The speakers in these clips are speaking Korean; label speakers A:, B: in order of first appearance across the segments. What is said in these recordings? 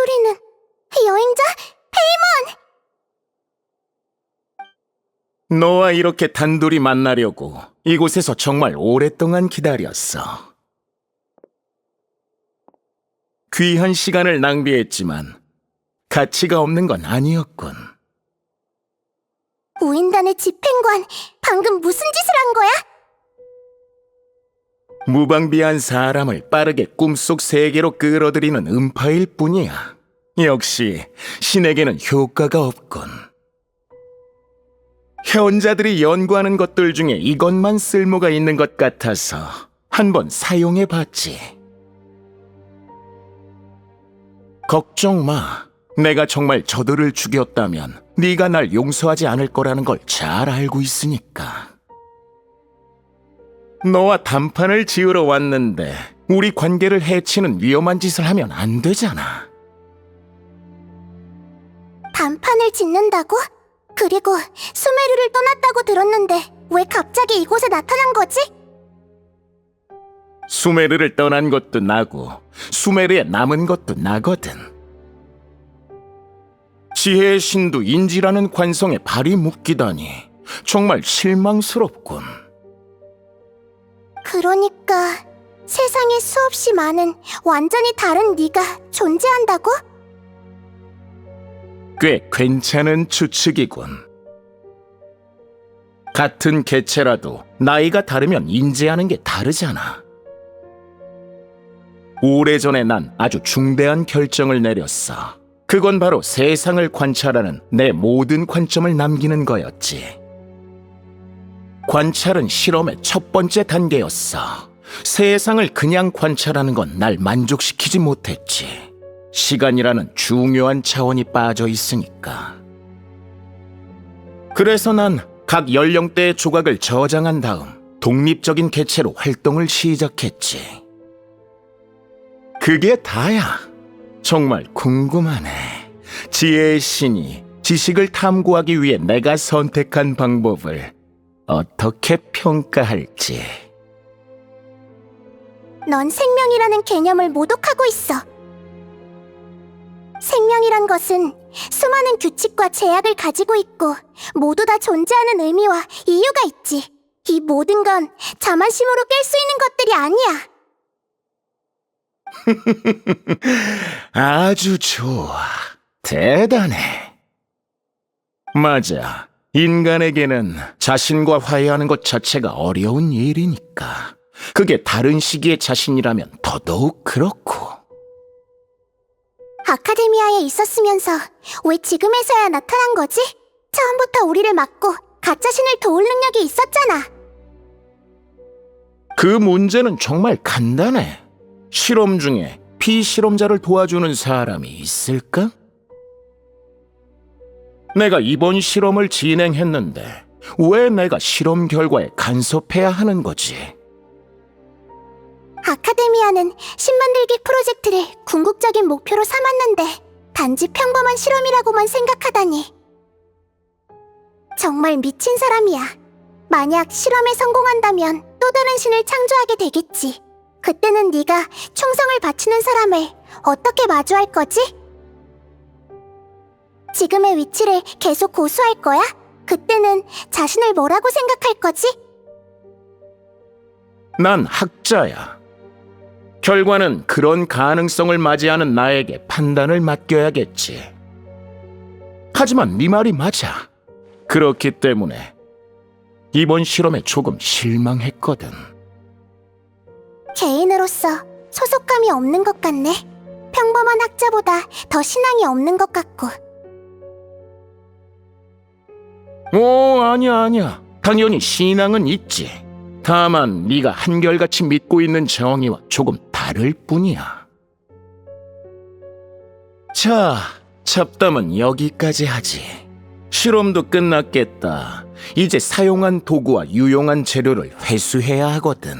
A: 이 소리는 여행자?
B: 너와 이렇게 단둘이 만나려고 이곳에서 정말 오랫동안 기다렸어. 귀한 시간을 낭비했지만 가치가 없는 건 아니었군.
A: 우인단의 집행관, 방금 무슨 짓을 한 거야?
B: 무방비한 사람을 빠르게 꿈속 세계로 끌어들이는 음파일 뿐이야. 역시 신에게는 효과가 없군. 해원자들이 연구하는 것들 중에 이것만 쓸모가 있는 것 같아서 한번 사용해 봤지. 걱정 마. 내가 정말 저들을 죽였다면 네가 날 용서하지 않을 거라는 걸 잘 알고 있으니까. 너와 단판을 지으러 왔는데 우리 관계를 해치는 위험한 짓을 하면 안 되잖아.
A: 단판을 짓는다고? 그리고 수메르를 떠났다고 들었는데 왜 갑자기 이곳에 나타난 거지?
B: 수메르를 떠난 것도 나고 수메르에 남은 것도 나거든. 지혜의 신도 인지라는 관성에 발이 묶이다니 정말 실망스럽군.
A: 그러니까 세상에 수없이 많은 완전히 다른 네가 존재한다고?
B: 꽤 괜찮은 추측이군. 같은 개체라도 나이가 다르면 인지하는 게 다르잖아. 오래전에 난 아주 중대한 결정을 내렸어. 그건 바로 세상을 관찰하는 내 모든 관점을 남기는 거였지. 관찰은 실험의 첫 번째 단계였어. 세상을 그냥 관찰하는 건 날 만족시키지 못했지. 시간이라는 중요한 차원이 빠져 있으니까. 그래서 난 각 연령대의 조각을 저장한 다음 독립적인 개체로 활동을 시작했지. 그게 다야. 정말 궁금하네. 지혜의 신이 지식을 탐구하기 위해 내가 선택한 방법을 어떻게 평가할지.
A: 넌 생명이라는 개념을 모독하고 있어. 생명이란 것은 수많은 규칙과 제약을 가지고 있고 모두 다 존재하는 의미와 이유가 있지. 이 모든 건 자만심으로 깰 수 있는 것들이 아니야.
B: 아주 좋아. 대단해. 맞아. 인간에게는 자신과 화해하는 것 자체가 어려운 일이니까. 그게 다른 시기의 자신이라면 더더욱 그렇고.
A: 아카데미아에 있었으면서 왜 지금에서야 나타난 거지? 처음부터 우리를 막고 가짜 신을 도울 능력이 있었잖아.
B: 그 문제는 정말 간단해. 실험 중에 피실험자를 도와주는 사람이 있을까? 내가 이번 실험을 진행했는데 왜 내가 실험 결과에 간섭해야 하는 거지?
A: 아카데미아는 신만들기 프로젝트를 궁극적인 목표로 삼았는데 단지 평범한 실험이라고만 생각하다니. 정말 미친 사람이야. 만약 실험에 성공한다면 또 다른 신을 창조하게 되겠지. 그때는 네가 충성을 바치는 사람을 어떻게 마주할 거지? 지금의 위치를 계속 고수할 거야? 그때는 자신을 뭐라고 생각할 거지?
B: 난 학자야. 결과는 그런 가능성을 맞이하는 나에게 판단을 맡겨야겠지. 하지만 네 말이 맞아. 그렇기 때문에 이번 실험에 조금 실망했거든.
A: 개인으로서 소속감이 없는 것 같네. 평범한 학자보다 더 신앙이 없는 것 같고.
B: 오, 아니야, 아니야. 당연히 신앙은 있지. 다만 네가 한결같이 믿고 있는 정의와 조금 다를 뿐이야. 자, 잡담은 여기까지 하지. 실험도 끝났겠다. 이제 사용한 도구와 유용한 재료를 회수해야 하거든.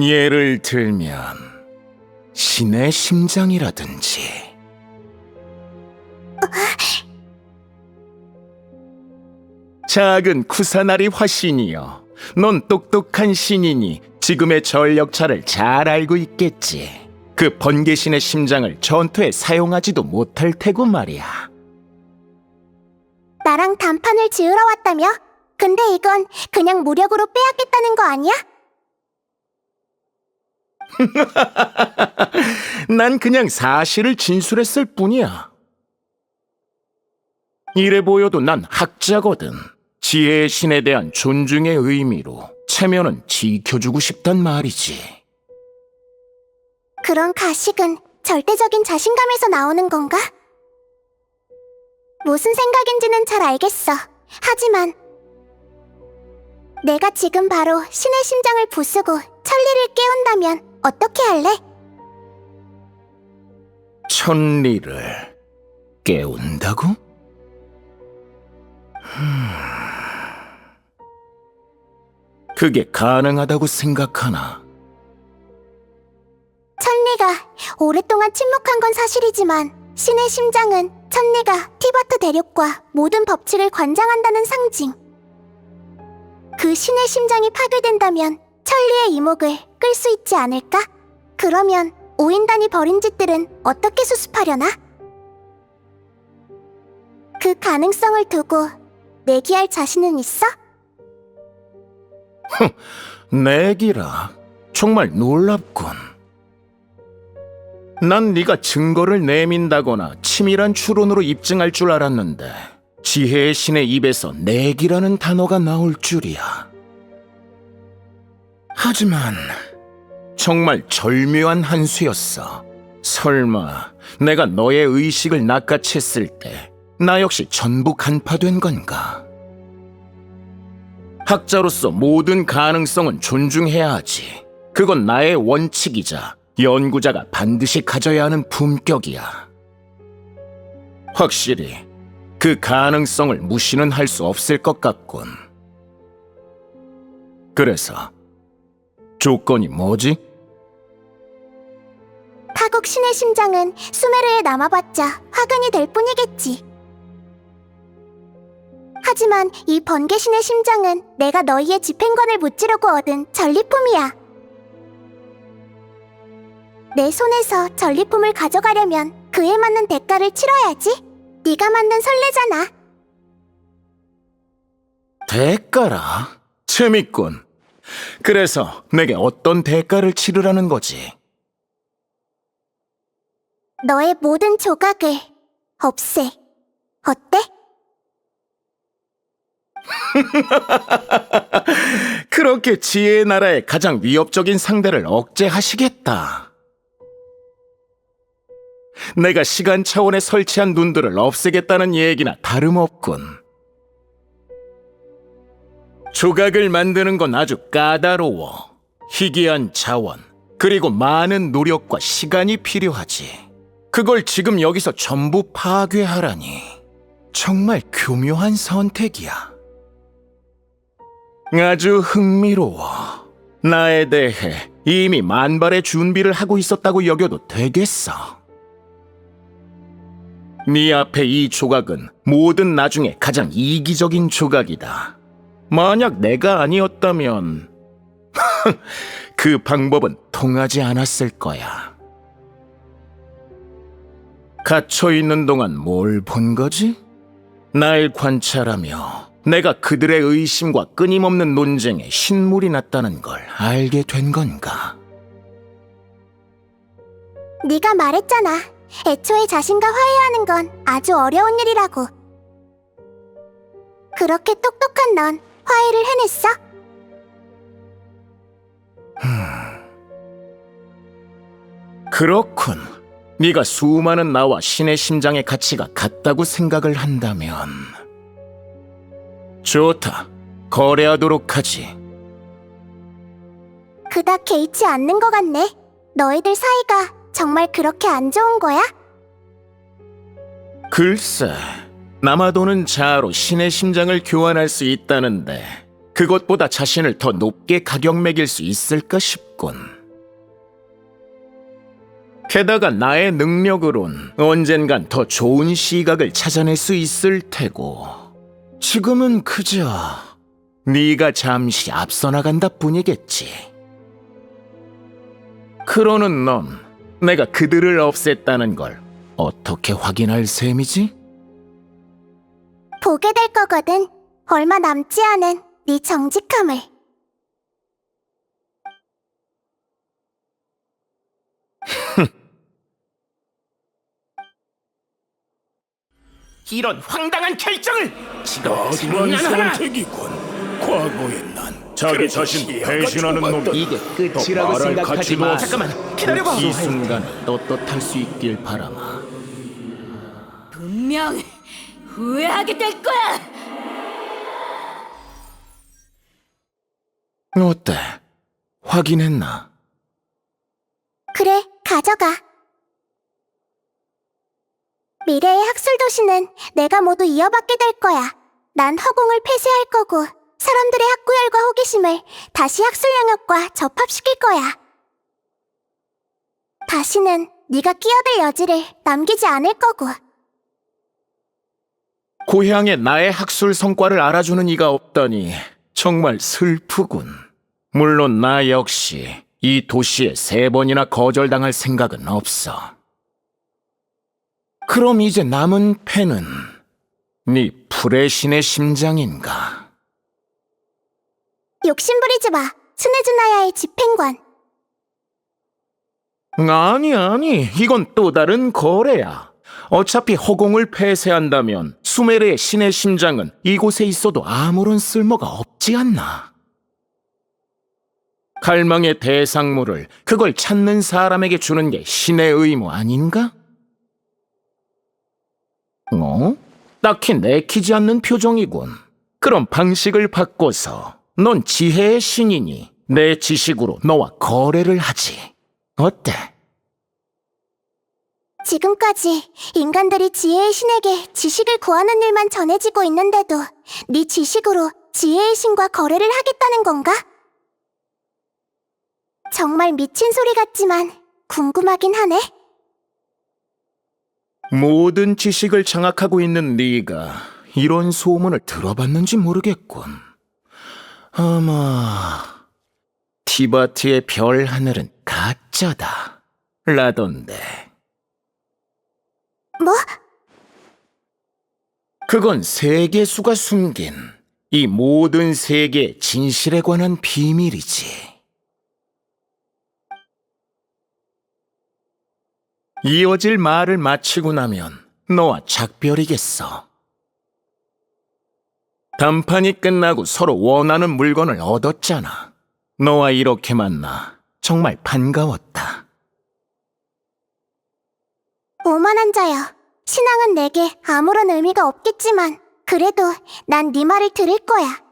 B: 예를 들면 신의 심장이라든지. 작은 쿠사나리 화신이여. 넌 똑똑한 신이니 지금의 전력차를 잘 알고 있겠지. 그 번개신의 심장을 전투에 사용하지도 못할 테고 말이야.
A: 나랑 단판을 지으러 왔다며? 근데 이건 그냥 무력으로 빼앗겠다는 거 아니야?
B: 난 그냥 사실을 진술했을 뿐이야. 이래 보여도 난 학자거든. 지혜의 신에 대한 존중의 의미로 체면은 지켜주고 싶단 말이지.
A: 그런 가식은 절대적인 자신감에서 나오는 건가? 무슨 생각인지는 잘 알겠어. 하지만 내가 지금 바로 신의 심장을 부수고 천리를 깨운다면 어떻게 할래?
B: 천리를 깨운다고? 흠... 그게 가능하다고 생각하나?
A: 천리가 오랫동안 침묵한 건 사실이지만 신의 심장은 천리가 티바트 대륙과 모든 법칙을 관장한다는 상징. 그 신의 심장이 파괴된다면 천리의 이목을 끌 수 있지 않을까? 그러면 오인단이 벌인 짓들은 어떻게 수습하려나? 그 가능성을 두고 내기할 자신은 있어?
B: 내기라 정말 놀랍군. 난 네가 증거를 내민다거나 치밀한 추론으로 입증할 줄 알았는데 지혜의 신의 입에서 내기라는 단어가 나올 줄이야. 하지만 정말 절묘한 한 수였어. 설마 내가 너의 의식을 낚아챘을 때 나 역시 전부 간파된 건가? 학자로서 모든 가능성은 존중해야 하지. 그건 나의 원칙이자 연구자가 반드시 가져야 하는 품격이야. 확실히 그 가능성을 무시는 할 수 없을 것 같군. 그래서 조건이 뭐지?
A: 타국 신의 심장은 수메르에 남아봤자 화근이 될 뿐이겠지. 하지만 이 번개 신의 심장은 내가 너희의 집행관을 무찌르고 얻은 전리품이야. 내 손에서 전리품을 가져가려면 그에 맞는 대가를 치러야지. 네가 만든 선례잖아.
B: 대가라? 재밌군. 그래서 내게 어떤 대가를 치르라는 거지?
A: 너의 모든 조각을 없애. 어때?
B: 그렇게 지혜의 나라의 가장 위협적인 상대를 억제하시겠다. 내가 시간 차원에 설치한 눈들을 없애겠다는 얘기나 다름없군. 조각을 만드는 건 아주 까다로워. 희귀한 자원, 그리고 많은 노력과 시간이 필요하지. 그걸 지금 여기서 전부 파괴하라니. 정말 교묘한 선택이야. 아주 흥미로워. 나에 대해 이미 만발의 준비를 하고 있었다고 여겨도 되겠어. 네 앞에 이 조각은 모든 나중에 가장 이기적인 조각이다. 만약 내가 아니었다면 그 방법은 통하지 않았을 거야. 갇혀 있는 동안 뭘 본 거지? 날 관찰하며 내가 그들의 의심과 끊임없는 논쟁에 신물이 났다는 걸 알게 된 건가?
A: 네가 말했잖아. 애초에 자신과 화해하는 건 아주 어려운 일이라고. 그렇게 똑똑한 넌 화해를 해냈어?
B: 그렇군. 네가 수많은 나와 신의 심장의 가치가 같다고 생각을 한다면 좋다. 거래하도록 하지.
A: 그닥 개의치 않는 것 같네. 너희들 사이가 정말 그렇게 안 좋은 거야?
B: 글쎄, 남아도는 자아로 신의 심장을 교환할 수 있다는데 그것보다 자신을 더 높게 가격 매길 수 있을까 싶군. 게다가 나의 능력으론 언젠간 더 좋은 시각을 찾아낼 수 있을 테고 지금은 그저 네가 잠시 앞서 나간다 뿐이겠지. 그러는 넌 내가 그들을 없앴다는 걸 어떻게 확인할 셈이지?
A: 보게 될 거거든. 얼마 남지 않은 네 정직함을.
B: 이런 황당한 결정을 지금
C: 나중한
B: 장난하나?
C: 선택이군. 과거의 난
B: 자기 자신 배신하는 놈이 이게 끝이라고
C: 말할
B: 생각하지
C: 가치도
B: 마.
C: 없어.
B: 잠깐만 기다려봐. 이 순간을 떳떳할 수 있길 바라마.
D: 분명 후회하게 될 거야.
B: 어때? 확인했나?
A: 그래, 가져가. 미래의 학술 도시는 내가 모두 이어받게 될 거야. 난 허공을 폐쇄할 거고 사람들의 학구열과 호기심을 다시 학술 영역과 접합시킬 거야. 다시는 네가 끼어들 여지를 남기지 않을 거고.
B: 고향에 나의 학술 성과를 알아주는 이가 없다니 정말 슬프군. 물론 나 역시 이 도시에 세 번이나 거절당할 생각은 없어. 그럼 이제 남은 패는 네 풀의 신의 심장인가?
A: 욕심부리지 마. 스네즈나야의 집행관.
B: 아니 아니 이건 또 다른 거래야. 어차피 허공을 폐쇄한다면 수메르의 신의 심장은 이곳에 있어도 아무런 쓸모가 없지 않나. 갈망의 대상물을 그걸 찾는 사람에게 주는 게 신의 의무 아닌가? 어? 딱히 내키지 않는 표정이군. 그럼 방식을 바꿔서 넌 지혜의 신이니 내 지식으로 너와 거래를 하지. 어때?
A: 지금까지 인간들이 지혜의 신에게 지식을 구하는 일만 전해지고 있는데도 네 지식으로 지혜의 신과 거래를 하겠다는 건가? 정말 미친 소리 같지만 궁금하긴 하네.
B: 모든 지식을 장악하고 있는 네가 이런 소문을 들어봤는지 모르겠군. 아마 티바트의 별 하늘은 가짜다. 라던데.
A: 뭐?
B: 그건 세계수가 숨긴 이 모든 세계의 진실에 관한 비밀이지. 이어질 말을 마치고 나면 너와 작별이겠어. 담판이 끝나고 서로 원하는 물건을 얻었잖아. 너와 이렇게 만나 정말 반가웠다.
A: 오만한 자여. 신앙은 내게 아무런 의미가 없겠지만 그래도 난 네 말을 들을 거야.